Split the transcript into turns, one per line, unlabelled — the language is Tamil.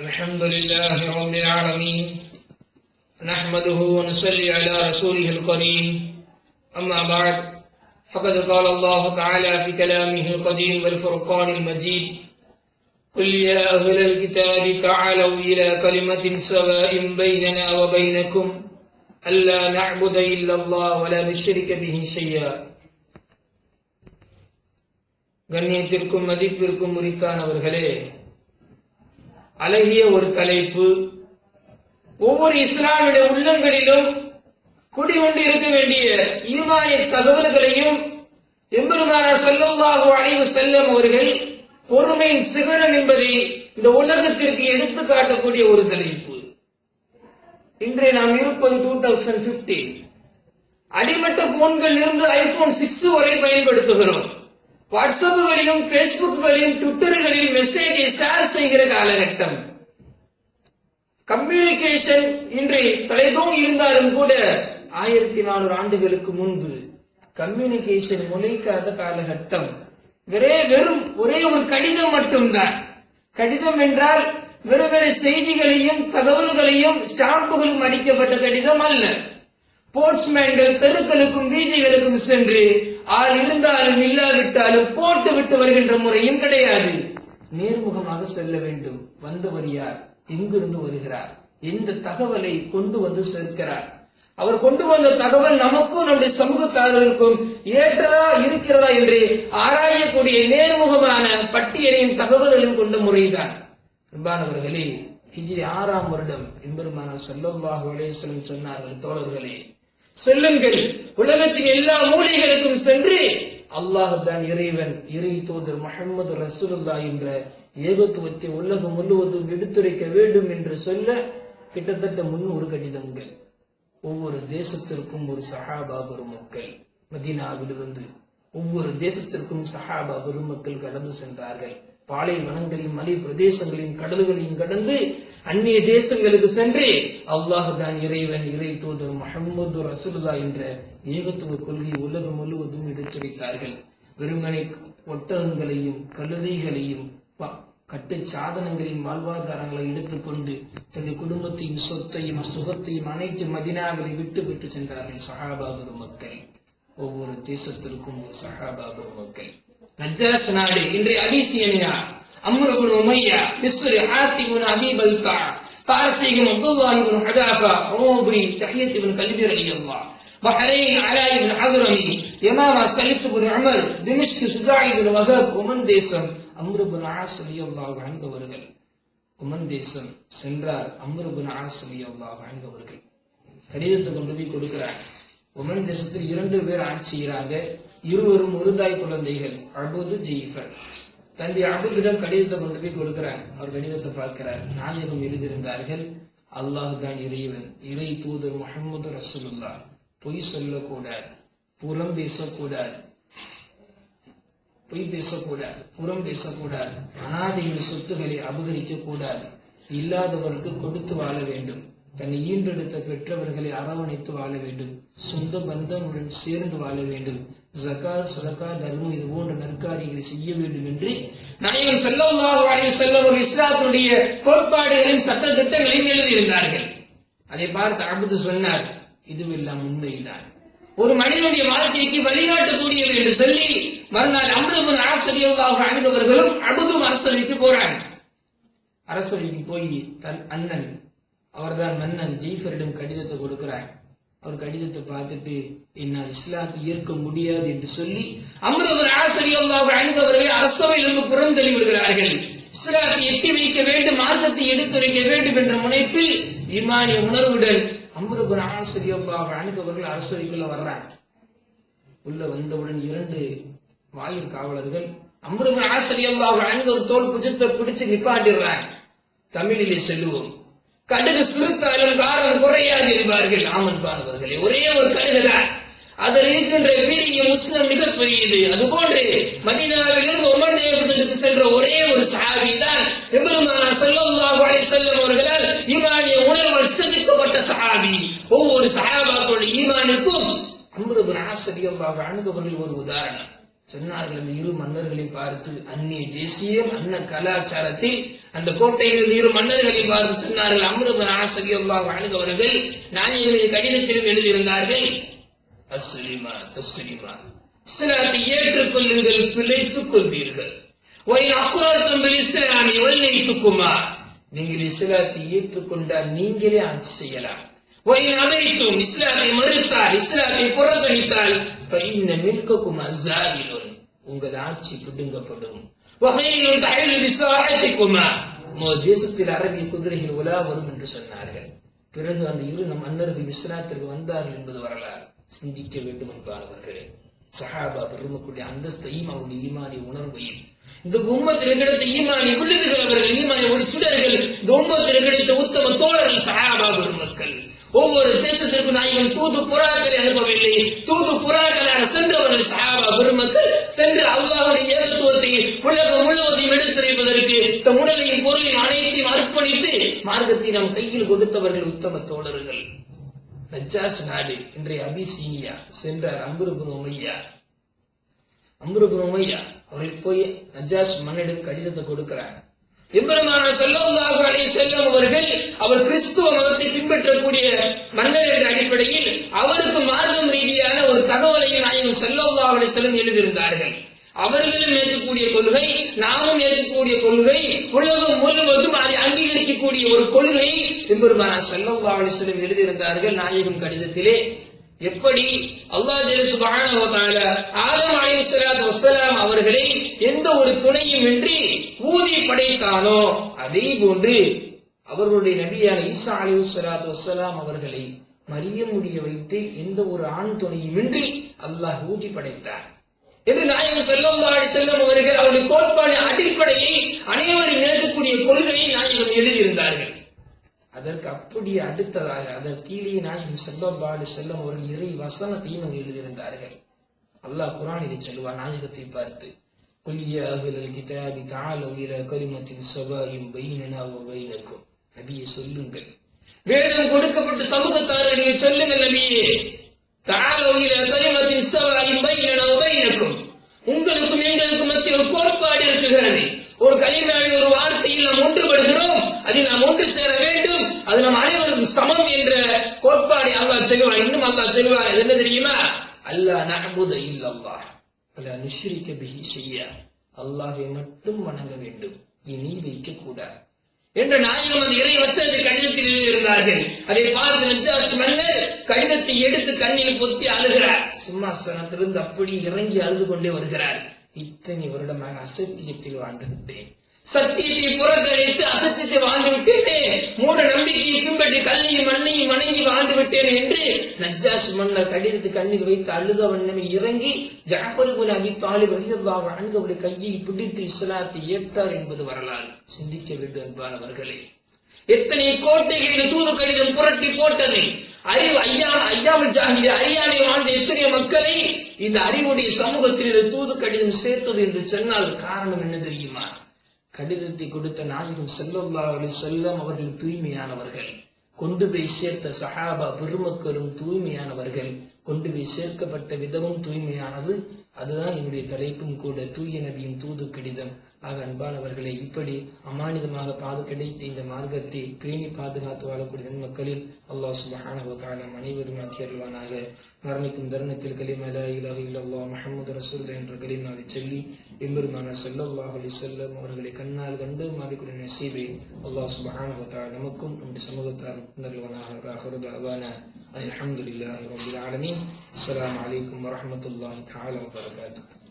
الحمد لله رب العالمين نحمده ونصلي على رسوله الكريم أما بعد فقد قال الله تعالى في كلامه القديم والفرقان المجيد قل يا أهل الكتاب تعالوا إلى كلمة سواء بيننا وبينكم ألا نعبد إلا الله ولا نشرك به شيئا கண்ணியத்திற்கும் மதிப்பிற்கும் உரித்தானவர்களே அழகிய ஒரு தலைப்பு. ஒவ்வொரு இஸ்லாமிய உள்ளங்களிலும் குடிகொண்டு இருக்க வேண்டிய ஈமானிய தகவல்களையும் எம்பெருமான செல்லவாக அழைவு செல்லும் அவர்கள் பொறுமையின் சிகரம் என்பதை இந்த உலகத்திற்கு எடுத்து காட்டக்கூடிய ஒரு தலைப்பு. இன்றைய நாம் இருப்பது டூ தௌசண்ட் பிப்டீன் அடிமட்ட போன்கள் இருந்து ஐபோன் சிக்ஸ் வரை பயன்படுத்துகிறோம். வாட்ஸ்அப்புகளிலும் பேஸ்புக்குகளிலும் ட்விட்டர்களிலும் மெசேஜை ஷேர் செய்கிற காலகட்டம். கம்யூனிகேஷன் இன்று தலைதோம் இருந்தாலும் கூட ஆயிரத்தி நானூறு ஆண்டுகளுக்கு முன்பு கம்யூனிகேஷன் முளைக்காத காலகட்டம். வெறே வெறும் ஒரே ஒரு கடிதம் மட்டும்தான். கடிதம் என்றால் வெறும் செய்திகளையும் தகவல்களையும் ஸ்டாம்புகளும் அடிக்கப்பட்ட கடிதம் அல்ல. போர்ட்ஸ்மேன்கள் தெருக்களுக்கும் வீதிகளுக்கும் சென்று ஆள் இருந்தாலும் இல்லாவிட்டாலும் போட்டு விட்டு வருகின்ற முறையும் கிடையாது. நேர்முகமாக செல்ல வேண்டும். வந்தவர் யார்? எங்கிருந்து வருகிறார்? எந்த தகவலை கொண்டு வந்து சேர்க்கிறார்? அவர் கொண்டு வந்த தகவல் நமக்கும் நம்முடைய சமூகத்தாரர்களுக்கும் ஏற்றதா இருக்கிறதா என்று ஆராயக்கூடிய நேர்முகமான பட்டியலையும் தகவல்களையும் கொண்ட முறைதான். அன்பானவர்களே ஹிஜ்ரி ஆறாம் வருடம் எம்பெருமான செல்லம்பாக விளையசலம் சொன்னார்கள் தோழர்களே செல்லுங்கள். உலகத்தின் எல்லா மூலைகளுக்கும் சென்று அல்லாஹ் தான் இறைவன் இறை தூதர் முகமது ரசூலுல்லா என்ற ஏகத்துவத்தை உலகம் முழுவதும் எடுத்துரைக்க வேண்டும் என்று சொல்ல கிட்டத்தட்ட முன்னூறு கடிதங்கள். ஒவ்வொரு தேசத்திற்கும் ஒரு சஹாபா பெருமக்கள். மதினாவிலிருந்து ஒவ்வொரு தேசத்திற்கும் சஹாபா பெருமக்கள் கடந்து சென்றார்கள். பாலைவனங்களின் மலை பிரதேசங்களின் கடல்களையும் கடந்து அந்நிய தேசங்களுக்கு சென்று அல்லாஹ் தான் இறைவன் இறை தூதர் முகமது ரசூலுல்லா என்ற ஏகத்துவ கொள்கை உலகம் முழுவதும் எடுத்துரைத்தார்கள் வெறுமனை ஒட்டகங்களையும் கழுதைகளையும் கட்டு சாதனங்களின் வாழ்வாதாரங்களை எடுத்துக்கொண்டு தன்னுடைய குடும்பத்தையும் சொத்தையும் சுகத்தையும் அனைத்து மதினாவிலை விட்டு விட்டு சென்றார்கள் சஹாபா மக்கள். ஒவ்வொரு தேசத்திற்கும் ஒரு சஹாபா மக்கள். நஜாஸ் நாடு இன்றைய அபிசியனியா அம்ருபுன் உமையா மிஸ்ரு ஆத்திபுன் அபிபல்கா பாரசீகம் அப்துல்லாஹிபுன் ஹஜாஃபா ரோபுரி தஹியத்திபுன் கல்வி ரலியல்லாஹ் بحرين علاء بن حضرمي يمامة سليط بن عمر دمشق سجاعي بن وهب ومن தேசம் அம்ருபுன் ஆஸ் ரலியல்லாஹு அன்ஹு அவர்கள் உமன் தேசம் சென்றார் அம்ருபுன் ஆஸ் ரலியல்லாஹு அன்ஹு அவர்கள் கடிதத்தை கொண்டு போய் கொடுக்கிறார் உமன் தேசத்தில் இரண்டு பேர் ஆட்சி செய்கிறாங்க இருவரும் ஒரு தாய் குழந்தைகள் அபுது ஜெயிஃபர் தந்தை அபுதிடம் கடிதத்தை கொண்டு போய் கொடுக்கிறார். அவர் கடிதத்தை பார்க்கிறார். நாயகம் எழுதியிருந்தார்கள். அல்லாஹ் தான் இறைவன். இறை தூதர் முகமது ரசூலுல்லா பொய் சொல்லக்கூடாது. புறம் பேசக்கூடாது. பொய் பேசக்கூடாது. புறம் பேசக்கூடாது. அனாதையின் சொத்துக்களை அபகரிக்க கூடாது இல்லாதவருக்கு கொடுத்து வாழ வேண்டும். தன்னை ஈன்றெடுத்த பெற்றவர்களை அரவணைத்து வாழ வேண்டும். சொந்த பந்தமுடன் சேர்ந்து வாழ வேண்டும். ஜகாத் சதகா தர்மம் இது போன்ற நற்காரியங்களை செய்ய வேண்டும் என்று நாயகன் செல்லவாக செல்ல ஒரு இஸ்லாத்துடைய கோட்பாடுகளின் சட்ட திட்டங்களையும் எழுதியிருந்தார்கள். அதை பார்த்து அபுத்து சொன்னார் இதுவெல்லாம் உண்மைதான் ஒரு மனிதனுடைய வாழ்க்கைக்கு வழிகாட்டக்கூடியது என்று சொல்லி மறுநாள் அமிர்தமன் ஆசிரியர்களாக அணிந்தவர்களும் அபுதும் அரசவைக்கு போறாங்க. அரசவைக்கு போய் தன் அண்ணன் அவர்தான் மன்னன் ஜெய்ஃபரிடம் கடிதத்தை கொடுக்கிறார். அவர் கடிதத்தை பார்த்துட்டு என்னால் இஸ்லாத்தை ஏற்க முடியாது என்று சொல்லி அமிர்தவர் ஆசிரியர்களாக அணுகவர்களை அரசவையிலிருந்து புறந்தள்ளி விடுகிறார்கள். இஸ்லாத்தை எட்டி வைக்க வேண்டும் மார்க்கத்தை எடுத்துரைக்க வேண்டும் என்ற முனைப்பில் இமானிய உணர்வுடன் அமிர்தபுர ஆசிரியர்களாக அணுகவர்கள் அரசவைக்குள்ள வர்றாங்க. உள்ள வந்தவுடன் இரண்டு வாயில் காவலர்கள் அமிர்தபுர ஆசிரியர்களாக அணுகவர் தோல் புஜத்தை பிடிச்சு நிப்பாட்டிடுறாங்க. தமிழிலே செல்லுவோம் கடுகு சிறுத்தாலும் காரம் குறையாது என்பார்கள் ஆமன்பானவர்களே ஒரே ஒரு கடுகுதான். அதில் இருக்கின்ற பெரிய முஸ்லிம் மிகப்பெரியது அது போன்று மதினாவிலிருந்து ஒமர் தேசத்திற்கு சென்ற ஒரே ஒரு சாவி தான் எம்பெருமான செல்லல்லாஹு அலைஹி செல்லம் அவர்களால் ஈமானிய உணர்வால் சிந்திக்கப்பட்ட சஹாபி. ஒவ்வொரு சஹாபாக்களுடைய ஈமானுக்கும் அம்ரு ஆசிரியமாக அணுகவர்கள் ஒரு உதாரணம். சொன்னார்கள் இரு மன்னர்களை பார்த்து அந்நிய தேசியம் அன்ன கலாச்சாரத்தை அந்த கோட்டையில் இரு மன்னர்களை பார்த்து சொன்னார்கள் அமிர்தன் ஆசகியல்லாஹ் வாழ்ந்தவர்கள் நாயகருடைய கடிதத்திலும் எழுதியிருந்தார்கள். அஸ்லிமா தஸ்லிமா இஸ்லாத்தை ஏற்றுக்கொள்ளுங்கள் பிழைத்துக் கொள்வீர்கள் ஒய் அக்குரத்தம் இஸ்லாமி ஒல்லைத்துக்குமா நீங்கள் இஸ்லாத்தை ஏற்றுக்கொண்டால் நீங்களே ஆட்சி செய்யலாம். ஒய் அவைத்தும் இஸ்லாத்தை மறுத்தால் இஸ்லாத்தை புறக்கணித்தால் பைன்ன மில்கக்கும் அஸ்ஸாயிலுன் உங்கள் ஆட்சி பிடுங்கப்படும். வகையிலும் தேசத்தில் அரபிய குதிரைகள் உலா வரும் என்று சொன்னார்கள். பிறகு அந்த இரு நம் அன்னர்கள் இஸ்லாத்திற்கு வந்தார்கள் என்பது வரலாறு. சிந்திக்க வேண்டும் என்பார்களே சஹாபா பெருமக்குடைய அந்தஸ்தையும் அவருடைய ஈமானிய உணர்வையும். இந்த உம்மத்தில் கிடைத்த ஈமானிய விழுதுகள் அவர்கள் ஈமானிய ஒரு இந்த உம்மத்தில் கிடைத்த உத்தம தோழர்கள் சஹாபா பெருமக்கள். ஒவ்வொரு தேசத்திற்கு நாயகன் தூது புறாக்களை அனுப்பவில்லை. தூது புறாக்களாக சென்றவர்கள் சஹாபா பெருமக்கள். சென்று அல்லாஹுடைய ஏகத்துவத்தை உலகம் முழுவதையும் எடுத்துரைப்பதற்கு தம் உடலையும் பொருளையும் அனைத்தையும் அர்ப்பணித்து மார்க்கத்தை நம் கையில் கொடுத்தவர்கள் உத்தம தோழர்கள். நஜாஸ் நாடு இன்றைய அபிசீனியா சென்றார் அம்புருபுன் உமையா அம்புருபுன் உமையா அவர்கள் போய் நஜாஸ் மன்னிடம் கடிதத்தை கொடுக்கிறார். எம்பெருமான செல்லவுல்லாஹு அலைஹி செல்லம் அவர்கள் அவர் கிறிஸ்துவ மதத்தை பின்பற்றக்கூடிய மன்னர் என்ற அடிப்படையில் அவருக்கு மார்க்கம் ரீதியான ஒரு தகவலை நாயகம் செல்லவுல்லாஹு அலைஹி செல்லம் எழுதியிருந்தார்கள். அவர்களும் ஏற்கக்கூடிய கொள்கை நாமும் ஏற்கக்கூடிய கொள்கை உலகம் முழுவதும் அதை அங்கீகரிக்கக்கூடிய ஒரு கொள்கை எம்பெருமான செல்லவுல்லாஹு அலைஹி செல்லம் எழுதியிருந்தார்கள் நாயகம் கடிதத்திலே. எப்படி? அல்லா சுபஹானஹு வ ஆதம் அலைஹிஸ்ஸலாத்து வசலாம் அவர்களை எந்த ஒரு துணையும் இன்றி ஊதி படைத்தானோ அதே போன்று அவர்களுடைய நபியான ஈசா அலைஹிஸ்ஸலாத்து வசலாம் அவர்களை மரியம் முடிய வைத்து எந்த ஒரு ஆண் துணையுமின்றி அல்லாஹ் ஊதி படைத்தார். என்று நாயகம் செல்லும் அலைஹி செல்லம் அவர்கள் அவருடைய கோட்பாடு அடிப்படையை அனைவரும் ஏற்கக்கூடிய கொள்கையை நாயகம் எழுதியிருந்தார்கள். அதற்கு அப்படி அடுத்ததாக அதன் கீழே நாயகம் செல்லம்பாடு செல்லம் அவர்கள் இறை வசனத்தையும் எழுதியிருந்தார்கள். அல்லாஹ் குரான் இதை சொல்லுவார் நாயகத்தை பார்த்து குல்லிய அகலல் கிதாபி தாலோ உயிர கரிமத்தின் சபாயும் பைனனா பைனக்கும் நபியை சொல்லுங்கள். வேதம் கொடுக்கப்பட்ட சமூகத்தாரர்களை சொல்லுங்கள் நபியே. தாலோ இல கரிமத்தின் சபாயும் பைனனா உங்களுக்கும் எங்களுக்கும் மத்திய ஒரு கோட்பாடு இருக்குகிறது ஒரு கலிமாவில் ஒரு வார்த்தையில் நாம் ஒன்றுபடுகிறோம். அதில் நாம் ஒன்று சேர வேண்டும். அது நம் அனைவருக்கும் சமம் என்ற கோட்பாடை அல்லாஹ் சொல்லுவார் இன்னும் அல்லாஹ் சொல்லுவார் என்ன தெரியுமா? அல்லாஹ் நகமுத இல்லல்லாஹ். அல்ல நிஸ்ரிக்க பிஹி செய்ய அல்லாஹை மட்டும் வணங்க வேண்டும். இனி வைக்க கூடாது என்று நாயகம் அந்த இறை வசனத்தை கடிதத்தில் எழுதியிருந்தார்கள். அதை பார்த்து நஜாஸ் மன்னர் கடிதத்தை எடுத்து கண்ணில் பொத்தி அழுகிறார். சிம்மாசனத்திலிருந்து அப்படி இறங்கி அழுது கொண்டே வருகிறார். இத்தனை வருடமாக அசத்தியத்தில் வாழ்ந்து விட்டேன். சத்தியத்தை புறக்கணித்து அசத்தியத்தை வாழ்ந்து விட்டேன். மூட நம்பிக்கையை பின்பற்றி கல்லையும் மண்ணையும் வணங்கி வாழ்ந்து விட்டேன் என்று நஜ்ஜாஸ் மன்னர் கடிதத்து கண்ணீர் வைத்து அழுத வண்ணமே இறங்கி ஜாபருபுல் அபி தாலிப் அலிதல்லா வாழ்ந்தவருடைய கையை பிடித்து இஸ்லாத்தை ஏற்றார் என்பது வரலாறு. சிந்திக்க வேண்டும் என்பானவர்களே எத்தனை கோட்டைகளில் தூது கடிதம் புரட்டி போட்டது. அறிவு ஐயா ஐயாமல் ஜாகிய அறியாமை வாழ்ந்த எத்தனை மக்களை இந்த அறிவுடைய சமூகத்தில் தூது கடிதம் சேர்த்தது என்று சொன்னால் காரணம் என்ன தெரியுமா? கடிதத்தை கொடுத்த நாயகம் செல்லல்லா செல்லம் அவர்கள் தூய்மையானவர்கள். கொண்டு போய் சேர்த்த சஹாபா பெருமக்களும் தூய்மையானவர்கள். கொண்டு போய் சேர்க்கப்பட்ட விதமும் தூய்மையானது. அதுதான் என்னுடைய தலைப்பும் கூட தூய நபியின் தூது கடிதம். ஆக அன்பானவர்களை இப்படி அமானிதமாக பாது கிடைத்த இந்த மார்க்கத்தை பேணி பாதுகாத்து வாழக்கூடிய நன்மக்களில் அல்லாஹ் சுபஹானஹு அனைவரும் ஆக்கியருள்வானாக. மரணிக்கும் தருணத்தில் கலிம லா இலாஹ இல்லல்லாஹ் முஹம்மது ரசூல் என்ற கலிமாவை சொல்லி எம்பெருமான ஸல்லல்லாஹு அலைஹி வஸல்லம் அவர்களை கண்ணால் கண்டு மாறிக்கூடிய நசீபை அல்லாஹ் சுபஹானஹு நமக்கும் நம்முடைய சமூகத்தார் தருவானாக ஆகிரு தஅவானா. அல்ஹம்துலில்லாஹி ரப்பில் ஆலமீன். அஸ்ஸலாமு அலைக்கும் வரஹ்மத்துல்லாஹி தஆலா